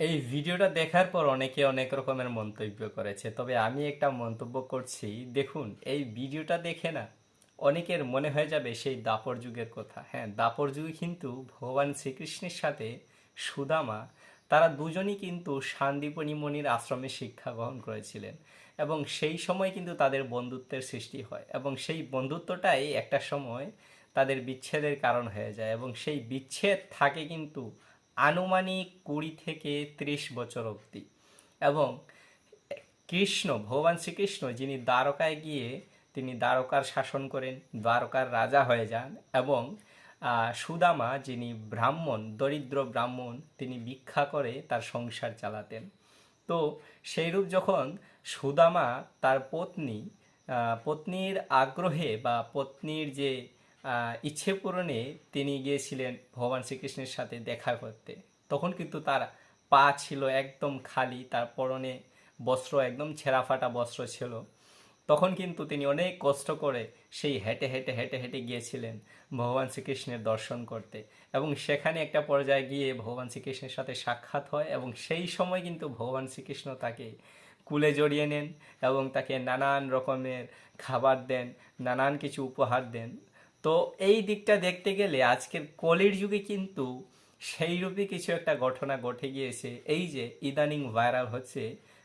এই ভিডিওটা দেখার পর অনেকে অনেক রকমের মন্তব্য করেছে, তবে আমি একটা মন্তব্য করছি। দেখুন, এই ভিডিওটা দেখে না অনেকের মনে হয়ে যাবে সেই দাপর যুগের কথা। হ্যাঁ দাপর যুগে কিন্তু ভগবান শ্রীকৃষ্ণের সাথে সুদামা, তারা দুজনই কিন্তু শান্তিপণি মণির আশ্রমে শিক্ষা গ্রহণ করেছিলেন এবং সেই সময় কিন্তু তাদের বন্ধুত্বের সৃষ্টি হয় এবং সেই বন্ধুত্বটাই একটা সময় তাদের বিচ্ছেদের কারণ হয়ে যায় এবং সেই বিচ্ছেদ থাকে কিন্তু আনুমানিক কুড়ি থেকে ত্রিশ বছর অবধি। এবং কৃষ্ণ, ভগবান শ্রীকৃষ্ণ যিনি দ্বারকায় গিয়ে তিনি দ্বারকার শাসন করেন, দ্বারকার রাজা হয়ে যান এবং সুদামা যিনি ব্রাহ্মণ, দরিদ্র ব্রাহ্মণ, তিনি ভিক্ষা করে তার সংসার চালাতেন। তো সেইরূপ যখন সুদামা তার পত্নী পত্নীর আগ্রহে বা পত্নীর যে ইচ্ছে পূরণে তিনি গিয়েছিলেন ভগবান শ্রীকৃষ্ণের সাথে দেখা করতে। তখন কিন্তু তার পা ছিল একদম খালি, তার পরনে বস্ত্র, একদম ছেঁড়া ফাটা বস্ত্র ছিল। তখন কিন্তু তিনি অনেক কষ্ট করে সেই হেঁটে হেঁটে হেঁটে হেঁটে গিয়েছিলেন ভগবান শ্রীকৃষ্ণের দর্শন করতে। এবং সেখানে একটা পর্যায়ে গিয়ে ভগবান শ্রীকৃষ্ণের সাথে সাক্ষাৎ হয় এবং সেই সময় কিন্তু ভগবান শ্রীকৃষ্ণ তাকে কুলে জড়িয়ে নেন এবং তাকে নানান রকমের খাবার দেন, নানান কিছু উপহার দেন। তো এই দিকটা দেখতে গেলে আজকের কলির যুগে কিন্তু সেই রূপে কিছু একটা ঘটনা ঘটে গিয়েছে। এই যে ইদানিং ভাইরাল হচ্ছে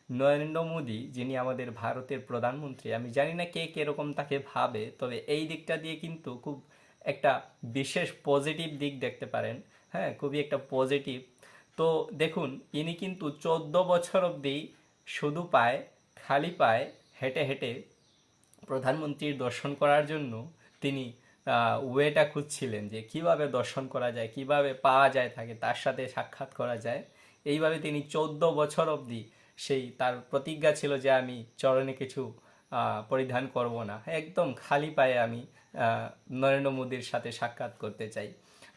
নরেন্দ্র মোদী, যিনি আমাদের ভারতের প্রধানমন্ত্রী। আমি জানি না কে কীরকম তাকে ভাবে, তবে এই দিকটা দিয়ে কিন্তু খুব একটা বিশেষ পজিটিভ দিক দেখতে পারেন। হ্যাঁ খুবই একটা পজিটিভ। তো দেখুন, ইনি কিন্তু চোদ্দ বছর অবধি শুধু পায়, খালি পায়, হেঁটে হেঁটে প্রধানমন্ত্রীর দর্শন করার জন্য তিনি ওয়েটা খুঁজছিলেন যে কীভাবে দর্শন করা যায়, কীভাবে পাওয়া যায় তাকে, তার সাথে সাক্ষাৎ করা যায়। এইভাবে তিনি চৌদ্দ বছর অবধি সেই তার প্রতিজ্ঞা ছিল যে আমি চরণে কিছু পরিধান করব না। একদম খালি পায়ে আমি নরেন্দ্র মোদীর সাথে সাক্ষাৎ করতে চাই।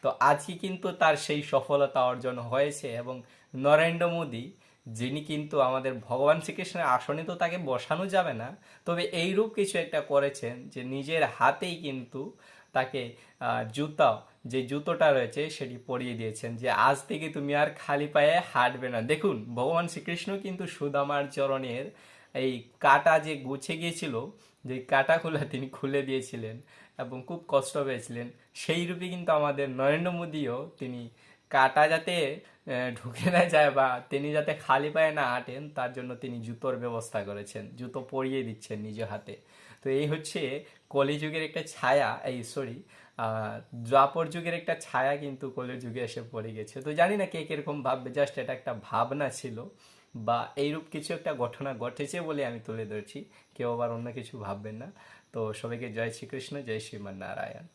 তো আজকে কিন্তু তার সেই সফলতা অর্জন হয়েছে এবং নরেন্দ্র মোদী, যিনি কিন্তু আমাদের ভগবান শ্রীকৃষ্ণের আসনে তো তাকে বসানো যাবে না, তবে এইরূপ কিছু একটা করেছেন যে নিজের হাতেই কিন্তু তাকে জুতা যে জুতোটা রয়েছে সেটি পরিয়ে দিয়েছেন যে, আজ থেকে তুমি আর খালি পায়ে হাঁটবে না। দেখুন, ভগবান শ্রীকৃষ্ণ কিন্তু সুদামার চরণের এই কাটা যে গুছে গিয়েছিল, যে কাটাগুলো তিনি খুলে দিয়েছিলেন এবং খুব কষ্ট পেয়েছিলেন, সেই রূপে কিন্তু আমাদের নরেন্দ্র মোদীও তিনি কাটা যাতে ঢুকে না যায় বা তিনি যাতে খালি পায়ে না হাঁটেন, তার জন্য তিনি জুতোর ব্যবস্থা করেছেন, জুতো পরিয়ে দিচ্ছেন নিজ হাতে। তো এই হচ্ছে কলিযুগের একটা ছায়া, এই সরি দ্বাপর যুগের একটা ছায়া কিন্তু কলিযুগে এসে পড়ে গেছে। তো জানি না কে কীরকম ভাববে জাস্ট এটা একটা ভাবনা ছিল বা এইরূপ কিছু একটা ঘটনা ঘটেছে বলে আমি তুলে ধরছি। কেউ আবার অন্য কিছু ভাববেন না। তো সবাইকে জয় শ্রীকৃষ্ণ, জয় শ্রীমান নারায়ণ